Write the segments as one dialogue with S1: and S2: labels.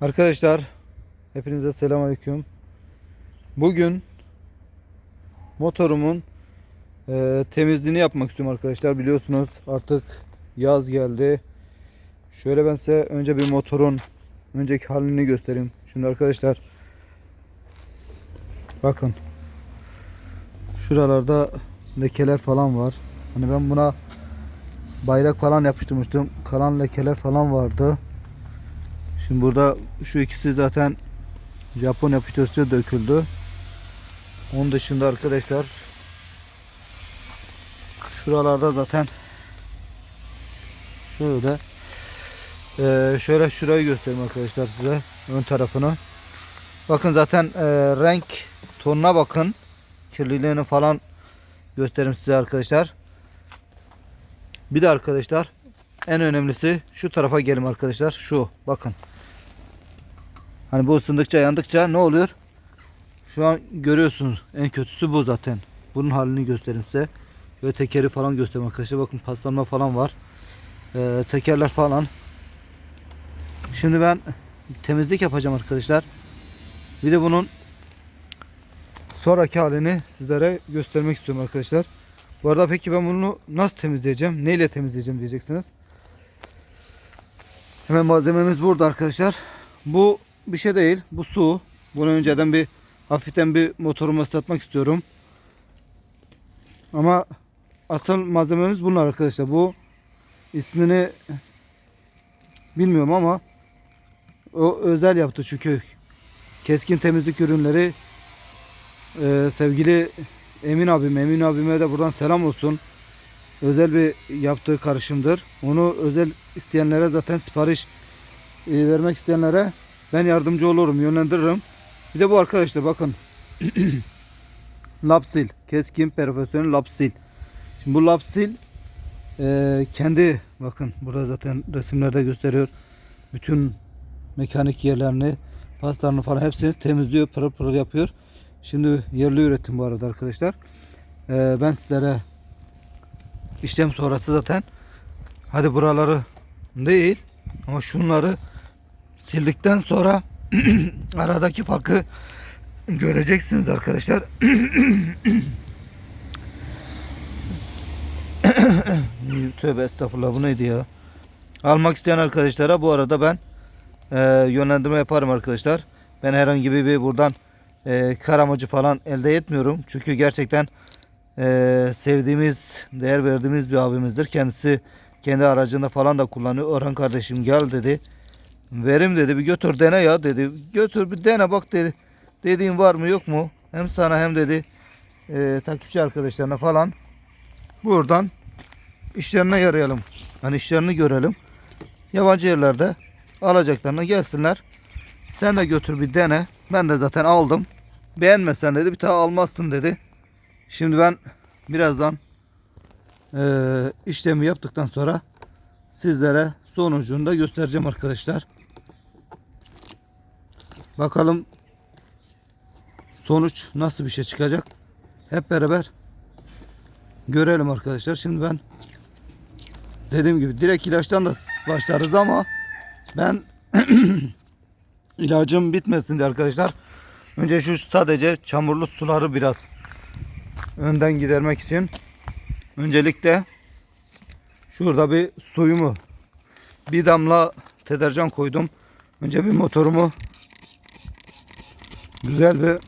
S1: Arkadaşlar hepinize selamünaleyküm. Bugün motorumun e, temizliğini yapmak istiyorum arkadaşlar. Biliyorsunuz artık yaz geldi. Şöyle ben size önce bir motorun önceki halini göstereyim. Şimdi arkadaşlar bakın şuralarda lekeler falan var. Hani ben buna bayrak falan yapıştırmıştım. Kalan lekeler falan vardı. Şimdi burada şu ikisi zaten Japon yapıştırıcı döküldü. Onun dışında arkadaşlar şuralarda zaten şöyle eee, şöyle şurayı göstereyim arkadaşlar size ön tarafını. Bakın zaten eee, renk tonuna bakın. Kirliliğini falan göstereyim size arkadaşlar. Bir de arkadaşlar en önemlisi şu tarafa gelin arkadaşlar. Şu bakın. Hani bu ısındıkça yandıkça ne oluyor? Şu an görüyorsunuz en kötüsü bu zaten. Bunun halini göstereyim size. Ve tekeri falan göstereyim arkadaşlar. Bakın paslanma falan var. Ee, tekerler falan. Şimdi ben temizlik yapacağım arkadaşlar. Bir de bunun sonraki halini sizlere göstermek istiyorum arkadaşlar. Bu arada peki ben bunu nasıl temizleyeceğim? Neyle temizleyeceğim diyeceksiniz. Hemen malzememiz burada arkadaşlar. Bu bir şey değil. Bu su. Bunu önceden bir hafiften bir motorumu ıslatmak istiyorum. Ama asıl malzememiz bunlar arkadaşlar. Bu ismini bilmiyorum ama o özel yaptı çünkü keskin temizlik ürünleri e, sevgili Emin abim, Emin abime de buradan selam olsun. Özel bir yaptığı karışımdır. Onu özel isteyenlere zaten sipariş e, vermek isteyenlere ben yardımcı olurum, yönlendiririm. Bir de bu arkadaşlar bakın. Lapsil, keskin profesyonel lapsil. Şimdi bu lapsil e, kendi bakın burada zaten resimlerde gösteriyor. Bütün mekanik yerlerini, paslarını falan hepsini temizliyor, pırıl pırıl yapıyor. Şimdi yerli üretim bu arada arkadaşlar. E, ben sizlere işlem sonrası zaten hadi buraları değil ama şunları sildikten sonra aradaki farkı göreceksiniz arkadaşlar. Tövbe estağfurullah bu neydi ya? Almak isteyen arkadaşlara bu arada ben e, yönlendirme yaparım arkadaşlar. Ben herhangi bir buradan e, kar amacı falan elde etmiyorum. Çünkü gerçekten e, sevdiğimiz, değer verdiğimiz bir abimizdir. Kendisi kendi aracında falan da kullanıyor. Orhan kardeşim gel dedi. Verim dedi bir götür dene ya dedi. Götür bir dene bak dedi. Dediğin var mı yok mu? Hem sana hem dedi e, takipçi arkadaşlarına falan buradan işlerine yarayalım. Hani işlerini görelim. Yabancı yerlerde alacaklarına gelsinler. Sen de götür bir dene. Ben de zaten aldım. Beğenmesen dedi bir daha almazsın dedi. Şimdi ben birazdan e, işlemi yaptıktan sonra sizlere sonucunu da göstereceğim arkadaşlar. Bakalım sonuç nasıl bir şey çıkacak. Hep beraber görelim arkadaşlar. Şimdi ben dediğim gibi direkt ilaçtan da başlarız ama ben ilacım bitmesin diye arkadaşlar. Önce şu sadece çamurlu suları biraz önden gidermek için öncelikle şurada bir suyumu bir damla deterjan koydum. Önce bir motorumu güzel bir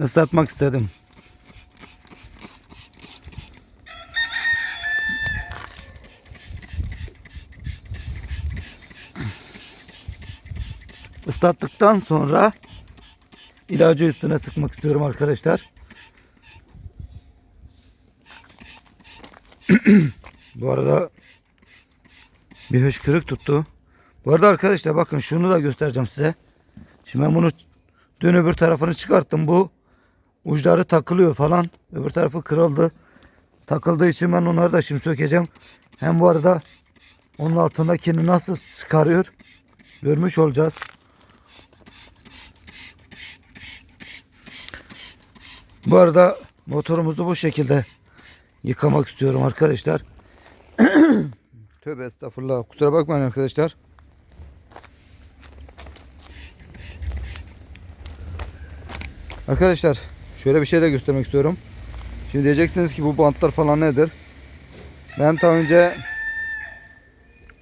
S1: ıslatmak istedim. Islattıktan sonra ilacı üstüne sıkmak istiyorum arkadaşlar. Bu arada bir hışkırık tuttu. Bu arada arkadaşlar bakın şunu da göstereceğim size. Şimdi ben bunu dün öbür tarafını çıkarttım. Bu uçları takılıyor falan. Öbür tarafı kırıldı. Takıldığı için ben onları da şimdi sökeceğim. Hem bu arada onun altındakini nasıl çıkarıyor görmüş olacağız. Bu arada motorumuzu bu şekilde yıkamak istiyorum arkadaşlar. Tövbe estağfurullah. Kusura bakmayın arkadaşlar. Arkadaşlar şöyle bir şey de göstermek istiyorum. Şimdi diyeceksiniz ki bu bantlar falan nedir? Ben daha önce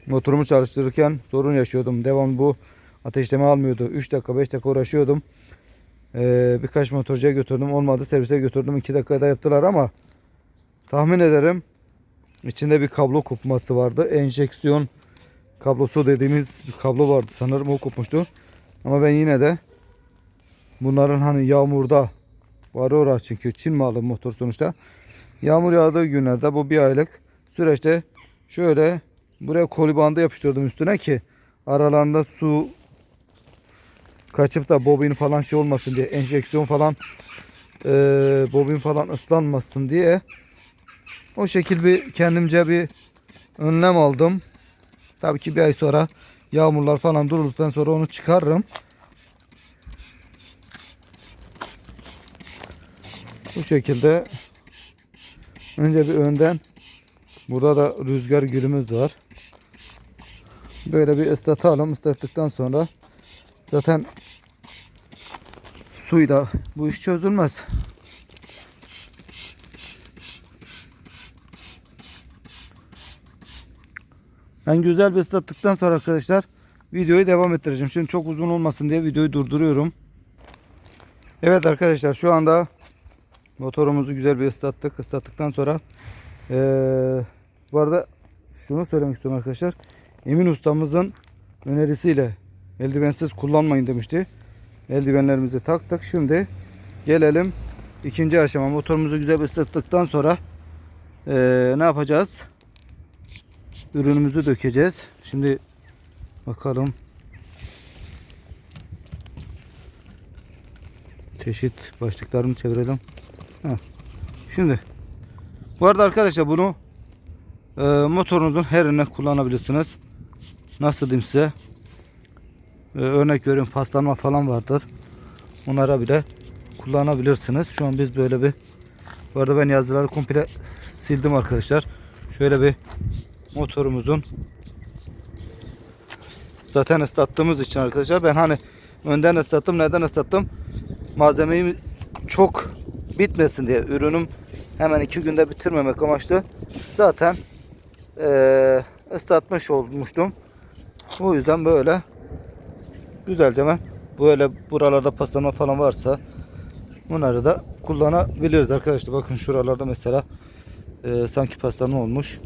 S1: motorumu çalıştırırken sorun yaşıyordum. Devam bu ateşleme almıyordu. 3 dakika 5 dakika uğraşıyordum. Ee, birkaç motorcuya götürdüm. Olmadı servise götürdüm. 2 dakikada yaptılar ama tahmin ederim içinde bir kablo kopması vardı. Enjeksiyon kablosu dediğimiz bir kablo vardı. Sanırım o kopmuştu. Ama ben yine de bunların hani yağmurda varıyor çünkü Çin malı motor sonuçta. Yağmur yağdığı günlerde bu bir aylık süreçte şöyle buraya koli bandı yapıştırdım üstüne ki aralarında su kaçıp da bobin falan şey olmasın diye enjeksiyon falan eee bobin falan ıslanmasın diye o şekil bir kendimce bir önlem aldım. Tabii ki bir ay sonra yağmurlar falan durduktan sonra onu çıkarırım. Bu şekilde önce bir önden burada da rüzgar gülümüz var. Böyle bir ıslatalım. Islattıktan sonra zaten suyla bu iş çözülmez. Ben güzel bir ıslattıktan sonra arkadaşlar videoyu devam ettireceğim. Şimdi çok uzun olmasın diye videoyu durduruyorum. Evet arkadaşlar şu anda motorumuzu güzel bir ıslattık. Islattıktan sonra eee, bu arada şunu söylemek istiyorum arkadaşlar. Emin ustamızın önerisiyle eldivensiz kullanmayın demişti. Eldivenlerimizi taktık. Şimdi gelelim ikinci aşama. Motorumuzu güzel bir ıslattıktan sonra eee, ne yapacağız? ürünümüzü dökeceğiz. Şimdi bakalım. Çeşit başlıklarını çevirelim. Şimdi bu arada arkadaşlar bunu e, motorunuzun her yerine kullanabilirsiniz. Nasıl diyeyim size? E, örnek veriyorum paslanma falan vardır. Onlara bile kullanabilirsiniz. Şu an biz böyle bir bu arada ben yazıları komple sildim arkadaşlar. Şöyle bir motorumuzun zaten ıslattığımız için arkadaşlar ben hani önden ıslattım neden ıslattım malzemeyi çok bitmesin diye ürünüm hemen iki günde bitirmemek amaçlı zaten eee ıslatmış olmuştum o yüzden böyle güzelce ben böyle buralarda paslama falan varsa bunları da kullanabiliriz arkadaşlar bakın şuralarda mesela eee, sanki paslama olmuş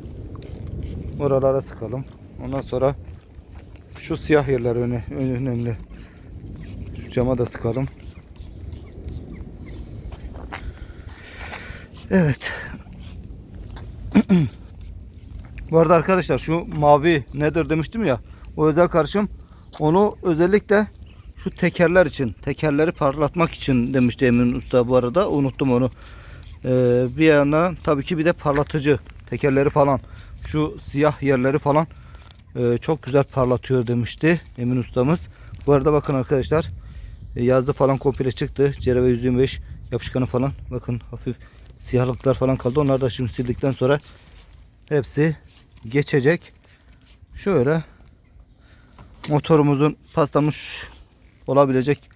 S1: Oralara sıkalım. Ondan sonra şu siyah yerler öne, önemli. Cama da sıkalım. Evet. Bu arada arkadaşlar şu mavi nedir demiştim ya. O özel karışım onu özellikle şu tekerler için, tekerleri parlatmak için demişti Emin Usta bu arada. Unuttum onu. Ee, bir yana tabii ki bir de parlatıcı tekerleri falan şu siyah yerleri falan e, çok güzel parlatıyor demişti Emin ustamız. Bu arada bakın arkadaşlar e, yazdı falan komple çıktı. Cereve 125 yapışkanı falan. Bakın hafif siyahlıklar falan kaldı. Onlar da şimdi sildikten sonra hepsi geçecek. Şöyle motorumuzun paslanmış olabilecek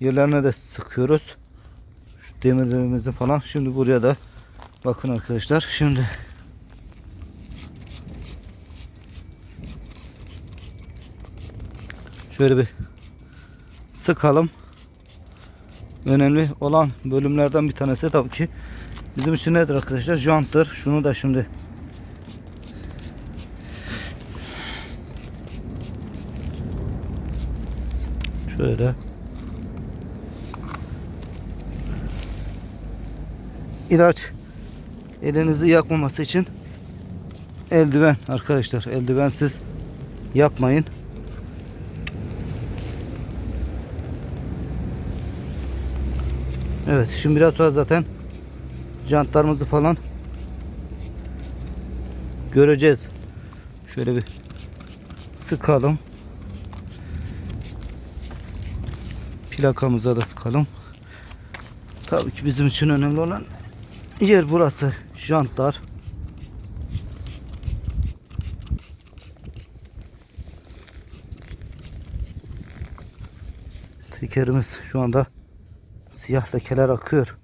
S1: yerlerine de sıkıyoruz. Şu demirlerimizi falan. Şimdi buraya da bakın arkadaşlar. Şimdi Şöyle bir sıkalım. Önemli olan bölümlerden bir tanesi tabii ki bizim için nedir arkadaşlar? Janttır. Şunu da şimdi şöyle ilaç elinizi yakmaması için eldiven arkadaşlar eldivensiz yapmayın. Evet şimdi biraz sonra zaten jantlarımızı falan göreceğiz. Şöyle bir sıkalım. Plakamıza da sıkalım. Tabii ki bizim için önemli olan yer burası. Jantlar. Tekerimiz şu anda siyah lekeler akıyor.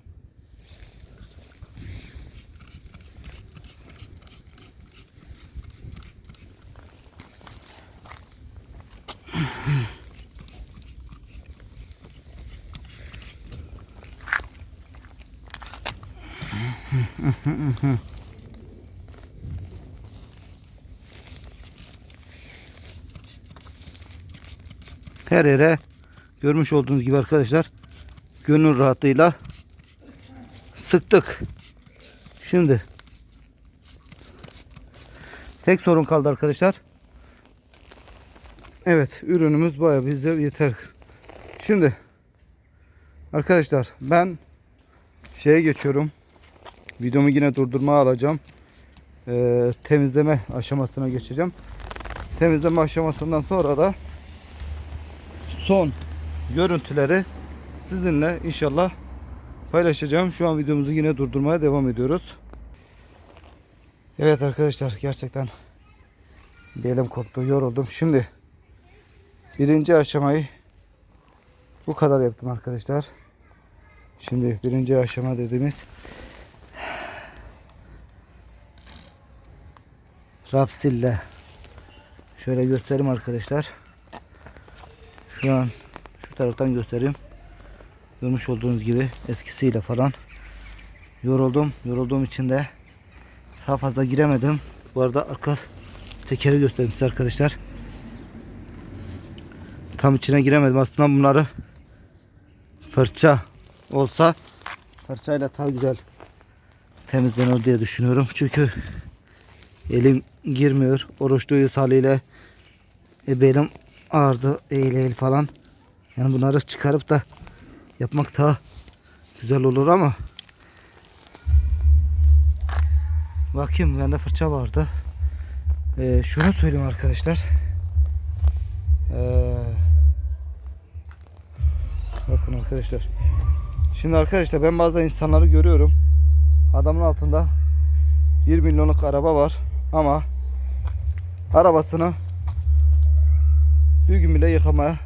S1: Her yere görmüş olduğunuz gibi arkadaşlar gönül rahatlığıyla sıktık. Şimdi tek sorun kaldı arkadaşlar. Evet ürünümüz bayağı bize yeter. Şimdi arkadaşlar ben şeye geçiyorum. Videomu yine durdurmaya alacağım. Ee, temizleme aşamasına geçeceğim. Temizleme aşamasından sonra da son görüntüleri sizinle inşallah paylaşacağım. Şu an videomuzu yine durdurmaya devam ediyoruz. Evet arkadaşlar gerçekten belim koptu, yoruldum. Şimdi birinci aşamayı bu kadar yaptım arkadaşlar. Şimdi birinci aşama dediğimiz Rapsille şöyle göstereyim arkadaşlar. Şu an şu taraftan göstereyim. Görmüş olduğunuz gibi eskisiyle falan yoruldum. Yorulduğum için de sağ fazla giremedim. Bu arada arka tekeri göstereyim size arkadaşlar. Tam içine giremedim. Aslında bunları fırça olsa fırçayla daha güzel temizlenir diye düşünüyorum. Çünkü elim girmiyor. Oruçluyuz haliyle e, belim ağrıdı eğil eğil falan. Yani bunları çıkarıp da yapmak daha güzel olur ama bakayım bende fırça vardı. Ee, şunu söyleyeyim arkadaşlar. Ee, bakın arkadaşlar. Şimdi arkadaşlar ben bazen insanları görüyorum. Adamın altında 1 milyonluk araba var ama arabasını bir gün bile yıkamaya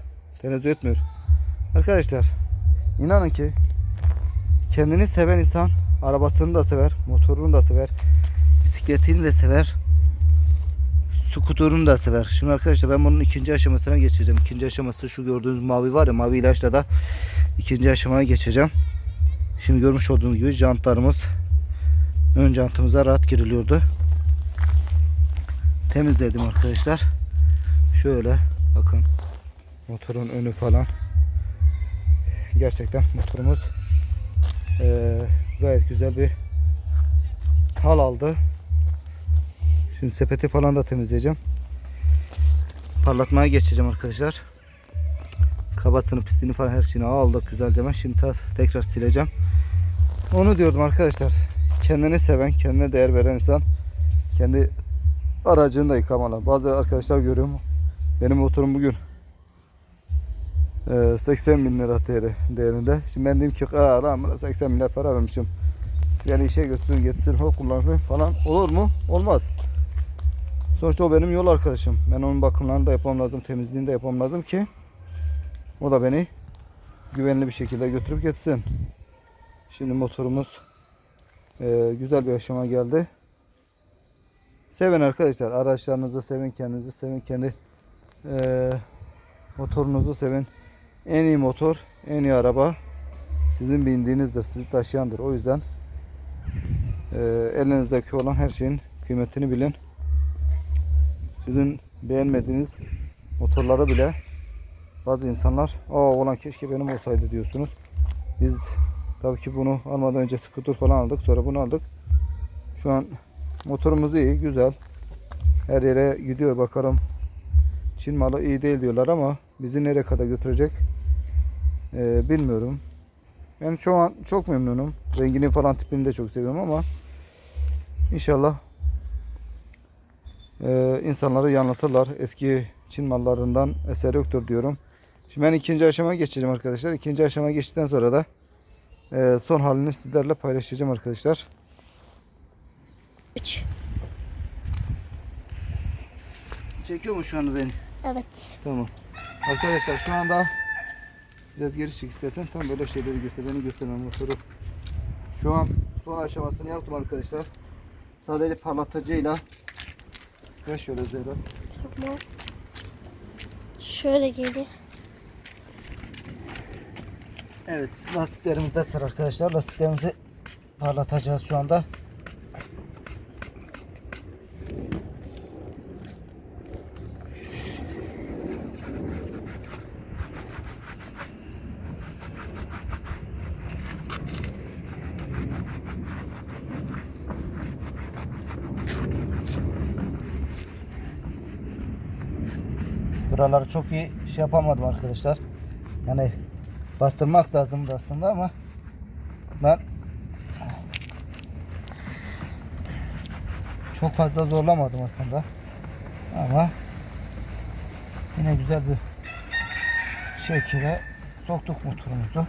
S1: tenezzül etmiyor. Arkadaşlar inanın ki kendini seven insan arabasını da sever, motorunu da sever, bisikletini de sever, skuterunu da sever. Şimdi arkadaşlar ben bunun ikinci aşamasına geçeceğim. İkinci aşaması şu gördüğünüz mavi var ya mavi ilaçla da ikinci aşamaya geçeceğim. Şimdi görmüş olduğunuz gibi jantlarımız ön jantımıza rahat giriliyordu. Temizledim arkadaşlar. Şöyle bakın motorun önü falan gerçekten motorumuz eee, gayet güzel bir hal aldı. Şimdi sepeti falan da temizleyeceğim. Parlatmaya geçeceğim arkadaşlar. Kabasını, pisliğini falan her şeyini aldık güzelce. Ben şimdi tekrar sileceğim. Onu diyordum arkadaşlar. Kendini seven, kendine değer veren insan kendi aracını da yıkamalı. Bazı arkadaşlar görüyorum. Benim motorum bugün e, 80 bin lira değeri, değerinde. Şimdi ben dedim ki "Aa, lan buna 80 bin lira para vermişim. Yani işe götürsün, getirsin, o kullansın falan. Olur mu? Olmaz. Sonuçta o benim yol arkadaşım. Ben onun bakımlarını da yapmam lazım, temizliğini de yapmam lazım ki o da beni güvenli bir şekilde götürüp getirsin. Şimdi motorumuz e, güzel bir aşama geldi. Sevin arkadaşlar. Araçlarınızı sevin, kendinizi sevin, kendi e, motorunuzu sevin. En iyi motor, en iyi araba sizin bindiğinizdir, sizi taşıyandır. O yüzden e, elinizdeki olan her şeyin kıymetini bilin. Sizin beğenmediğiniz motorları bile bazı insanlar aa olan keşke benim olsaydı diyorsunuz. Biz tabii ki bunu almadan önce skuter falan aldık. Sonra bunu aldık. Şu an motorumuz iyi, güzel. Her yere gidiyor bakalım. Çin malı iyi değil diyorlar ama bizi nereye kadar götürecek ee, bilmiyorum. Ben şu an çok memnunum. Rengini falan tipini de çok seviyorum ama inşallah e, insanları yanıltırlar. Eski Çin mallarından eser yoktur diyorum. Şimdi ben ikinci aşamaya geçeceğim arkadaşlar. İkinci aşamaya geçtikten sonra da e, son halini sizlerle paylaşacağım arkadaşlar.
S2: 3.
S1: Çekiyor mu şu anda beni?
S2: Evet.
S1: Tamam. Arkadaşlar şu anda Biraz geri çek istersen tam böyle şeyleri göster. Beni göstermem motoru. Şu an son aşamasını yaptım arkadaşlar. Sadece parlatıcıyla ve şöyle Zehra.
S2: Tamam. Şöyle geri.
S1: Evet lastiklerimiz de sır arkadaşlar. Lastiklerimizi parlatacağız şu anda. Buraları çok iyi şey yapamadım arkadaşlar. Yani bastırmak lazımdı aslında ama ben çok fazla zorlamadım aslında. Ama yine güzel bir şekilde soktuk motorumuzu.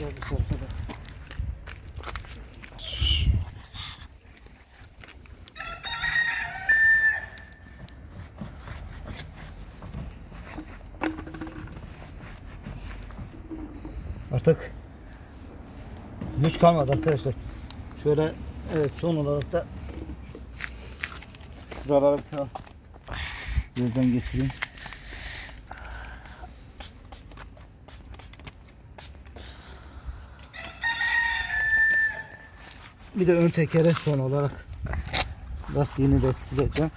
S1: Tarafa da. Artık güç kalmadı arkadaşlar. Şöyle evet son olarak da şuraları bir gözden geçireyim. Bir de ön tekere son olarak lastiğini de sileceğim.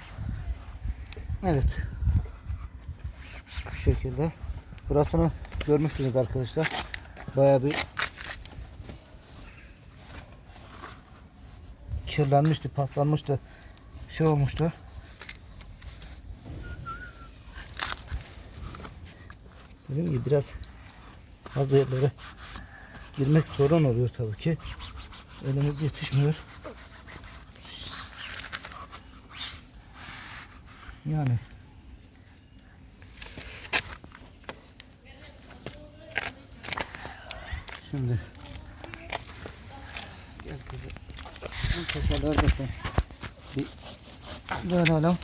S1: Evet. Şu şekilde. Burasını görmüştünüz arkadaşlar. Bayağı bir kirlenmişti, paslanmıştı. Şey olmuştu. Dediğim gibi biraz bazı girmek sorun oluyor tabii ki. Elimiz yetişmiyor. Yani Şimdi Gel kızım. Şunun tekerler de son. Bir dönelim.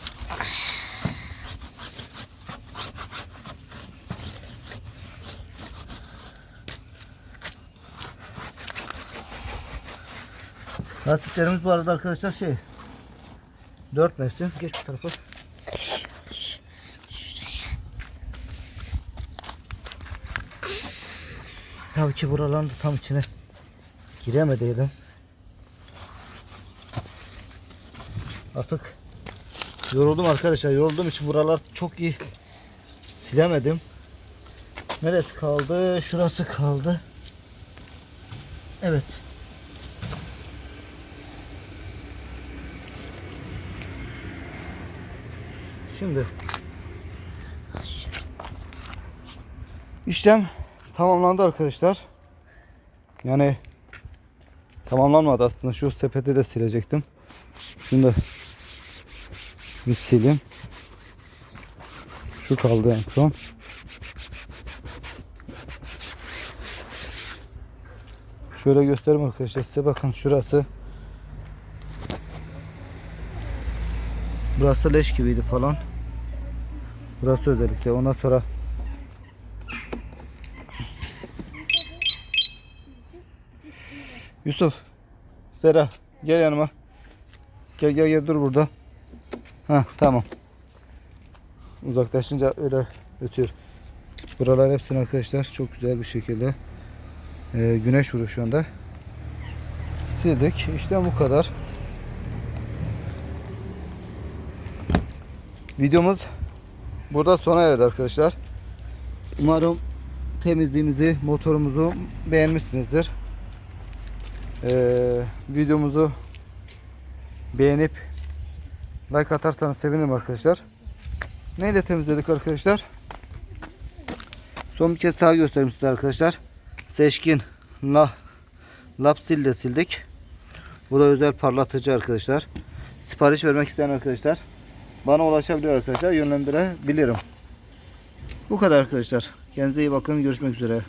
S1: Lastiklerimiz bu arada arkadaşlar şey 4 mevsim. Geç bu tarafa. Tabii ki buraların da tam içine giremediydim. Artık yoruldum arkadaşlar. Yorulduğum için buralar çok iyi silemedim. Neresi kaldı? Şurası kaldı. Evet. Şimdi işlem tamamlandı arkadaşlar. Yani tamamlanmadı aslında. Şu sepeti de silecektim. Da bir sileyim. Şu kaldı en son. Şöyle göstereyim arkadaşlar size bakın şurası. Burası leş gibiydi falan. Burası özellikle. Ondan sonra Yusuf Sera gel yanıma. Gel gel gel dur burada. Ha tamam. Uzaklaşınca öyle ötüyor. Buralar hepsini arkadaşlar çok güzel bir şekilde e, güneş vuruyor şu anda. Sildik. İşte bu kadar. Videomuz burada sona erdi arkadaşlar. Umarım temizliğimizi, motorumuzu beğenmişsinizdir. Ee, videomuzu beğenip like atarsanız sevinirim arkadaşlar. Neyle temizledik arkadaşlar? Son bir kez daha göstereyim size arkadaşlar. Seçkin la, lapsil de sildik. Bu da özel parlatıcı arkadaşlar. Sipariş vermek isteyen arkadaşlar bana ulaşabilir arkadaşlar. Yönlendirebilirim. Bu kadar arkadaşlar. Kendinize iyi bakın. Görüşmek üzere.